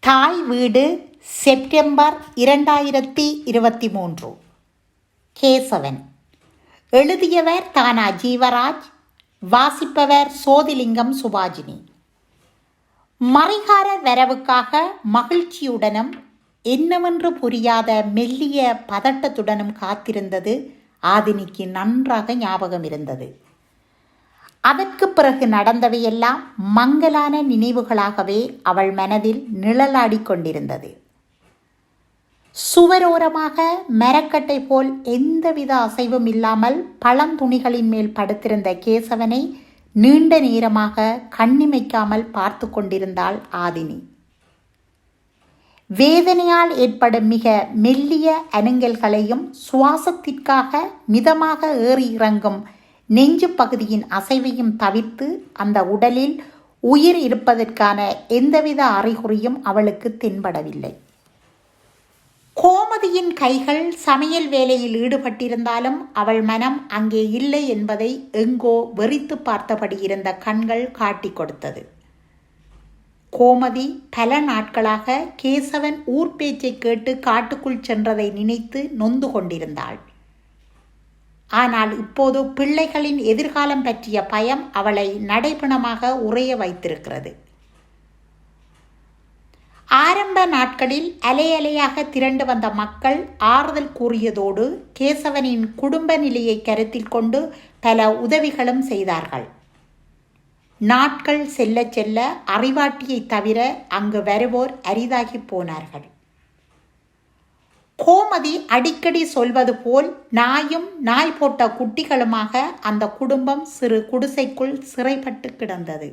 தாய் வீடு செப்டம்பர் இரண்டாயிரத்தி இருபத்தி மூன்று. கேசவன். எழுதியவர் தானா ஜீவராஜ் வாசிப்பவர் சோதிலிங்கம் சுபாஜினி. மறைகார வரவுக்காக மகிழ்ச்சியுடனும் என்னவென்று புரியாத மெல்லிய பதட்டத்துடனும் காத்திருந்தது ஆதினிக்கு நன்றாக ஞாபகம் இருந்தது அதற்கு பிறகு நடந்தவையெல்லாம் மங்கலான நினைவுகளாகவே அவள் மனதில் நிழலாடிக் கொண்டிருந்தது. சுவரோரமாக மரக்கட்டை போல் எந்தவித அசைவும் இல்லாமல் பழந்துணிகளின் மேல் படுத்திருந்த கேசவனை நீண்ட நேரமாக கண்ணிமைக்காமல் பார்த்து கொண்டிருந்தாள் ஆதினி. வேதனையால் ஏற்படும் மிக மெல்லிய அணுங்கல்களையும் சுவாசத்திற்காக மிதமாக ஏறி இறங்கும் நெஞ்சு பகுதியின் அசைவையும் தவிர்த்து அந்த உடலில் உயிர் இருப்பதற்கான எந்தவித அறிகுறியும் அவளுக்கு தென்படவில்லை. கோமதியின் கைகள் சமையல் வேலையில் ஈடுபட்டிருந்தாலும் அவள் மனம் அங்கே இல்லை என்பதை எங்கோ வெறித்து பார்த்தபடி இருந்த கண்கள் காட்டிக் கொடுத்தது. கோமதி பல நாட்களாக கேசவன் ஊர் பேச்சை கேட்டு காட்டுக்குள் சென்றதை நினைத்து நொந்து கொண்டிருந்தாள். ஆனால் இப்போது பிள்ளைகளின் எதிர்காலம் பற்றிய பயம் அவளை நடைபணமாக உறைய வைத்திருக்கிறது. ஆரம்ப நாட்களில் அலையலையாக திரண்டு வந்த மக்கள் ஆறுதல் கூறியதோடு கேசவனின் குடும்ப நிலையை கருத்தில் கொண்டு பல உதவிகளும் செய்தார்கள். நாட்கள் செல்ல செல்ல அறிவாட்டியை தவிர அங்கு வருவோர் அரிதாகி போனார்கள். கோமதி அடிக்கடி சொல்வது போல் நாயும் நாய் போட்ட குட்டிகளுமாக அந்த குடும்பம் சிறு குடிசைக்குள் சிறைப்பட்டு கிடந்தது.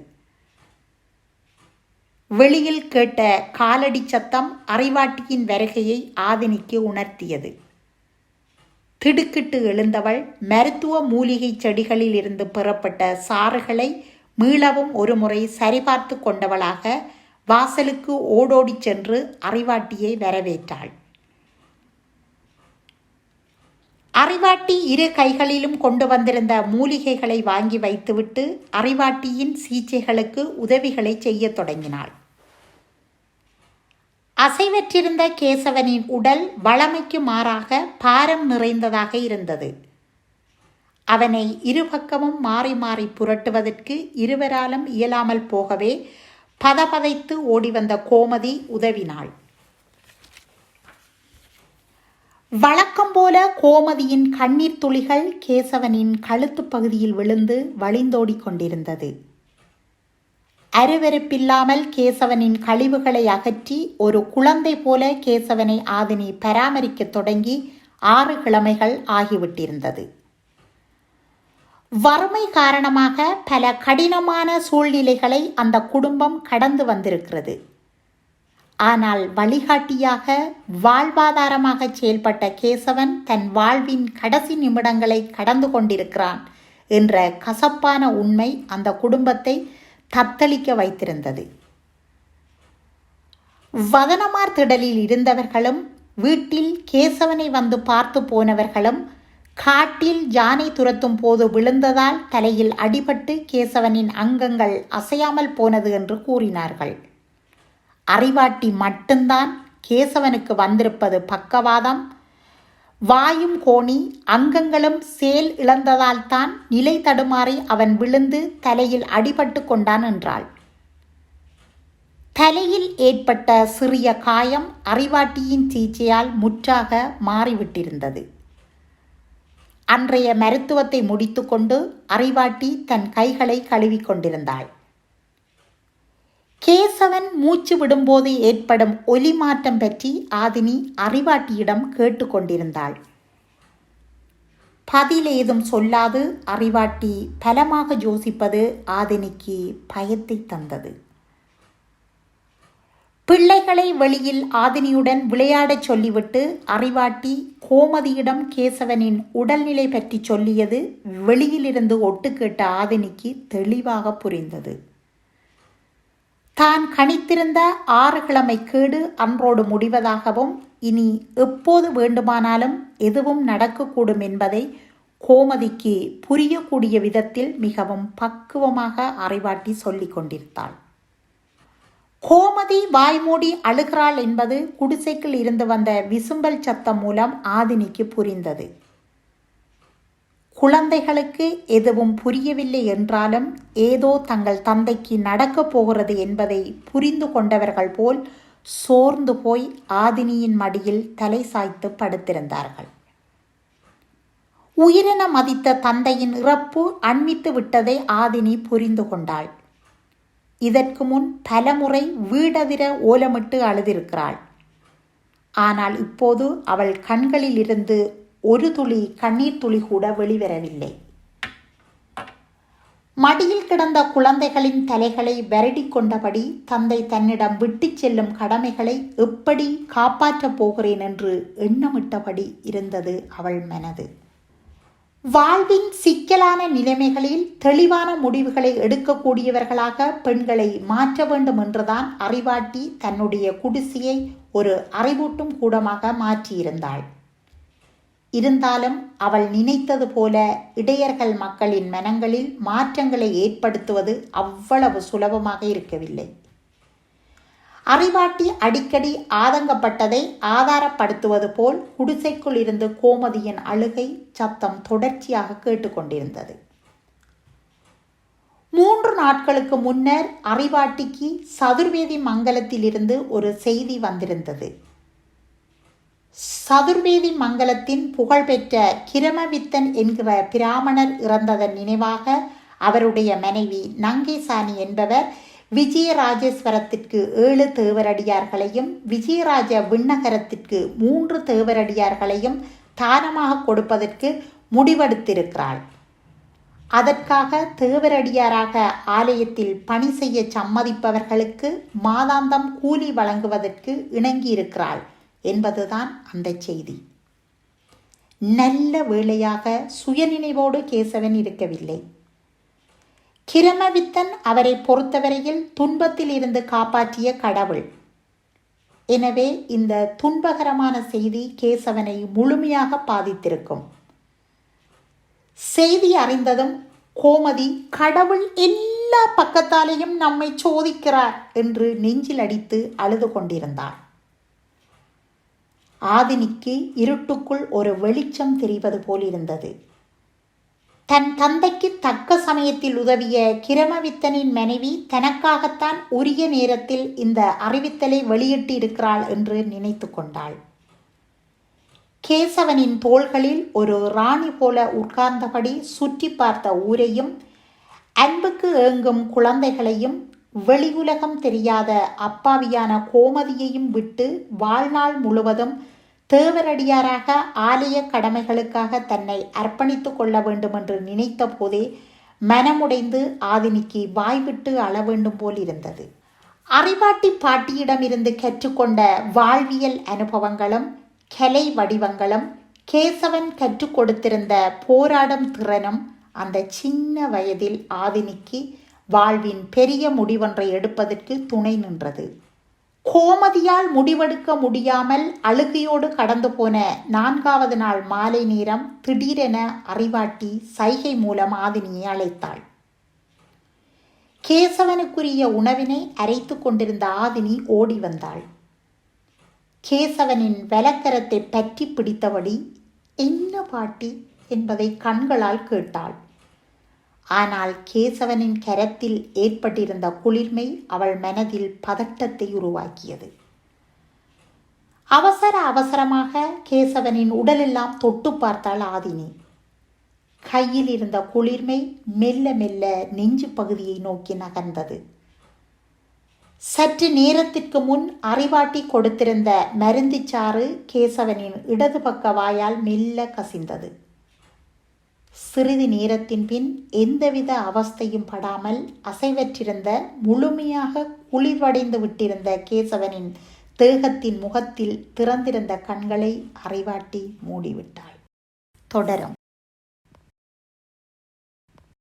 வெளியில் கேட்ட காலடி சத்தம் அறிவாட்டியின் வருகையை ஆதினிக்கு உணர்த்தியது. திடுக்கிட்டு எழுந்தவள் மருத்துவ மூலிகை செடிகளில் இருந்து பெறப்பட்ட சாறுகளை மீளவும் ஒருமுறை சரிபார்த்து கொண்டவளாக வாசலுக்கு ஓடோடிச் சென்று அறிவாட்டியை வரவேற்றாள். அறிவாட்டி இரு கைகளிலும் கொண்டு வந்திருந்த மூலிகைகளை வாங்கி வைத்துவிட்டு அறிவாட்டியின் சிகிச்சைகளுக்கு உதவிகளை செய்யத் தொடங்கினாள். அசைவற்றிருந்த கேசவனின் உடல் வளமைக்கு மாறாக பாரம் நிறைந்ததாக இருந்தது. அவனை இருபக்கமும் மாறி மாறி புரட்டுவதற்கு இருவராலும் இயலாமல் போகவே பதபதைத்து ஓடிவந்த கோமதி உதவினாள். வழக்கம் போல கோமதியின் கண்ணீர் துளிகள் கேசவனின் கழுத்து பகுதியில் விழுந்து வழிந்தோடி கொண்டிருந்தது. அருவருப்பில்லாமல் கேசவனின் கழிவுகளை அகற்றி ஒரு குழந்தை போல கேசவனை ஆதினி பராமரிக்கத் தொடங்கி ஆறு கிழமைகள் ஆகிவிட்டிருந்தது. வறுமை காரணமாக பல கடினமான சூழ்நிலைகளை அந்த குடும்பம் கடந்து வந்திருக்கிறது. ஆனால் வழிகாட்டியாக வாழ்வாதாரமாக செயல்பட்ட கேசவன் தன் வாழ்வின் கடைசி நிமிடங்களை கடந்து கொண்டிருக்கிறான் என்ற கசப்பான உண்மை அந்த குடும்பத்தை தத்தளிக்க வைத்திருந்தது. வதனமார் திடலில் இருந்தவர்களும் வீட்டில் கேசவனை வந்து பார்த்து போனவர்களும் காட்டில் ஜானை துரத்தும் போது விழுந்ததால் தலையில் அடிபட்டு கேசவனின் அங்கங்கள் அசையாமல் போனது என்று கூறினார்கள். அறிவாட்டி மட்டும்தான் கேசவனுக்கு வந்திருப்பது பக்கவாதம். வாயும் கோணி அங்கங்களும் சேல் இழந்ததால் தான் நிலை தடுமாறி அவன் விழுந்து தலையில் அடிபட்டு கொண்டான் என்றாள். தலையில் ஏற்பட்ட சிறிய காயம் அறிவாட்டியின் சீச்சையால் முற்றாக மாறிவிட்டிருந்தது. அன்றைய மருத்துவத்தை முடித்துக்கொண்டு அறிவாட்டி தன் கைகளை கழுவிக் கொண்டிருந்தாள். கேசவன் மூச்சு விடும்போது ஏற்படும் ஒலி மாற்றம் பற்றி ஆதினி அறிவாட்டியிடம் கேட்டுக்கொண்டிருந்தாள். பதில் ஏதும் சொல்லாது அறிவாட்டி பலமாக யோசிப்பது ஆதினிக்கு பயத்தை தந்தது. பிள்ளைகளை வெளியில் ஆதினியுடன் விளையாடச் சொல்லிவிட்டு அறிவாட்டி கோமதியிடம் கேசவனின் உடல்நிலை பற்றி சொல்லியது வெளியிலிருந்து ஒட்டு கேட்ட ஆதினிக்கு தெளிவாக புரிந்தது. தான் கணித்திருந்த ஆறு கிழமை கேடு அன்றோடு முடிவதாகவும் இனி எப்போது வேண்டுமானாலும் எதுவும் நடக்கக்கூடும் என்பதை கோமதிக்கு புரியக்கூடிய விதத்தில் மிகவும் பக்குவமாக அறிவாட்டி சொல்லிக் கொண்டிருந்தாள் கோமதி வாய்மூடி அழுகிறாள் என்பது குடிசைக்குள் இருந்து வந்த விசும்பல் சத்தம் மூலம் ஆதினிக்கு புரிந்தது. குழந்தைகளுக்கு எதுவும் புரியவில்லை என்றாலும் ஏதோ தங்கள் தந்தைக்கு நடக்கப் போகிறது என்பதை புரிந்து கொண்டவர்கள் போல் சோர்ந்து போய் ஆதினியின் மடியில் தலை சாய்த்து படுத்திருந்தார்கள். உயிரென மதித்த தந்தையின் இறப்பு அண்மித்து விட்டதை ஆதினி புரிந்து கொண்டாள். இதற்கு முன் பலமுறை வீடதிர ஓலமிட்டு அழுதிருக்கிறாள். ஆனால் இப்போது அவள் கண்களிலிருந்து ஒரு துளி கண்ணீர் துளி கூட வெளிவரவில்லை. மடியில் கிடந்த குழந்தைகளின் தலைகளை வருடி கொண்டபடி தந்தை தன்னிடம் விட்டுச் செல்லும் கடமைகளை எப்படி காப்பாற்றப் போகிறேன் என்று எண்ணமிட்டபடி இருந்தது அவள் மனது. வாழ்வின் சிக்கலான நிலைமைகளில் தெளிவான முடிவுகளை எடுக்கக்கூடியவர்களாக பெண்களை மாற்ற வேண்டும் என்றுதான் அறிவாட்டி தன்னுடைய குடிசையை ஒரு அறிவூட்டும் கூடமாக மாற்றியிருந்தாள். இருந்தாலும் அவள் நினைத்தது போல இடையர்கள் மக்களின் மனங்களில் மாற்றங்களை ஏற்படுத்துவது அவ்வளவு சுலபமாக இருக்கவில்லை. அறிவாட்டி அடிக்கடி ஆதங்கப்பட்டதை ஆதாரப்படுத்துவது போல் குடிசைக்குள் இருந்து கோமதியின் அழுகை சத்தம் தொடர்ச்சியாக கேட்டுக்கொண்டிருந்தது. மூன்று நாட்களுக்கு முன்னர் அறிவாட்டிக்கு சதுர்வேதி மங்கலத்திலிருந்து ஒரு செய்தி வந்திருந்தது. சதுர்வேதி மங்கலத்தின் புகழ்பெற்ற கிரமவித்தன் என்கிற பிராமணர் இறந்ததன் நினைவாக அவருடைய மனைவி நங்கேசாணி என்பவர் விஜயராஜேஸ்வரத்திற்கு ஏழு தேவரடியார்களையும் விஜயராஜ விண்ணகரத்திற்கு மூன்று தேவரடியார்களையும் தானமாக கொடுப்பதற்கு முடிவெடுத்திருக்கிறாள். அதற்காக தேவரடியாராக ஆலயத்தில் பணி செய்ய சம்மதிப்பவர்களுக்கு மாதாந்தம் கூலி வழங்குவதற்கு இணங்கியிருக்கிறாள். என்பதுதான் அந்த செய்தி. நல்ல வேளையாக சுயநினைவோடு கேசவன் இருக்கவில்லை. கிரமவித்தன் அவரை பொறுத்தவரையில் துன்பத்தில் இருந்து காப்பாற்றிய கடவுள். எனவே இந்த துன்பகரமான செய்தி கேசவனை முழுமையாக பாதித்திருக்கும். செய்தி அறிந்ததும் கோமதி கடவுள் எல்லா பக்கத்தாலேயும் நம்மை சோதிக்கிறார் என்று நெஞ்சில் அடித்து அழுது கொண்டிருந்தார் ஆதினிக்கு இருட்டுக்குள் ஒரு வெளிச்சம் தெரிவது போலிருந்தது. தன் தந்தைக்கு தக்க சமயத்தில் உதவிய கிரமவித்தனின் மனைவி தனக்காகத்தான் உரிய நேரத்தில் இந்த அறிவித்தலை வெளியிட்டு இருக்கிறாள் என்று நினைத்து கொண்டாள். கேசவனின் தோள்களில் ஒரு ராணி போல உட்கார்ந்தபடி சுற்றி பார்த்த ஊரையும் அன்புக்கு ஏங்கும் குழந்தைகளையும் வெளியுலகம் தெரியாத அப்பாவியான கோமதியையும் விட்டு வாழ்நாள் முழுவதும் தேவரடியாராக ஆலய கடமைகளுக்காக தன்னை அர்ப்பணித்து கொள்ள வேண்டும் என்று நினைத்த போதே மனமுடைந்து ஆதினிக்கு வாய்விட்டு அள வேண்டும் போல் இருந்தது. அறிவாட்டி பாட்டியிடமிருந்து கற்றுக்கொண்ட வாழ்வியல் அனுபவங்களும் கலை வடிவங்களும் கேசவன் கற்றுக் கொடுத்திருந்த போராடும் திறனும் அந்த சின்ன வயதில் ஆதினிக்கு வாழ்வின் பெரிய முடிவொன்றை எடுப்பதற்கு துணை நின்றது. கோமதியால் முடிவெடுக்க முடியாமல் அழுகையோடு கடந்து போன நான்காவது நாள் மாலை நேரம் திடீரென அறிவாட்டி சைகை மூலம் ஆதினியை அழைத்தாள். கேசவனுக்குரிய உணவினை அரைத்து கொண்டிருந்த ஆதினி ஓடி வந்தாள். கேசவனின் வலக்கரத்தை பற்றி பிடித்தபடி என்ன பாட்டி? என்பதை கண்களால் கேட்டாள். ஆனால் கேசவனின் கரத்தில் ஏற்பட்டிருந்த குளிர்மை அவள் மனதில் பதட்டத்தை உருவாக்கியது. அவசர அவசரமாக கேசவனின் உடலெல்லாம் தொட்டு பார்த்தாள் ஆதினி. கையில் இருந்த குளிர்மை மெல்ல மெல்ல நெஞ்சு பகுதியை நோக்கி நகர்ந்தது. சற்று நேரத்திற்கு முன் அறிவாட்டி கொடுத்திருந்த மருந்திச்சாறு கேசவனின் இடது பக்க வாயால் மெல்ல கசிந்தது. சிறிது நேரத்தின் பின் எந்தவித அவஸ்தையும் படாமல் அசைவற்றிருந்த முழுமையாக குளிர்வடைந்து விட்டிருந்த கேசவனின் தேகத்தின் முகத்தில் திறந்திருந்த கண்களை அறிவாட்டி மூடிவிட்டாள். தொடரும்.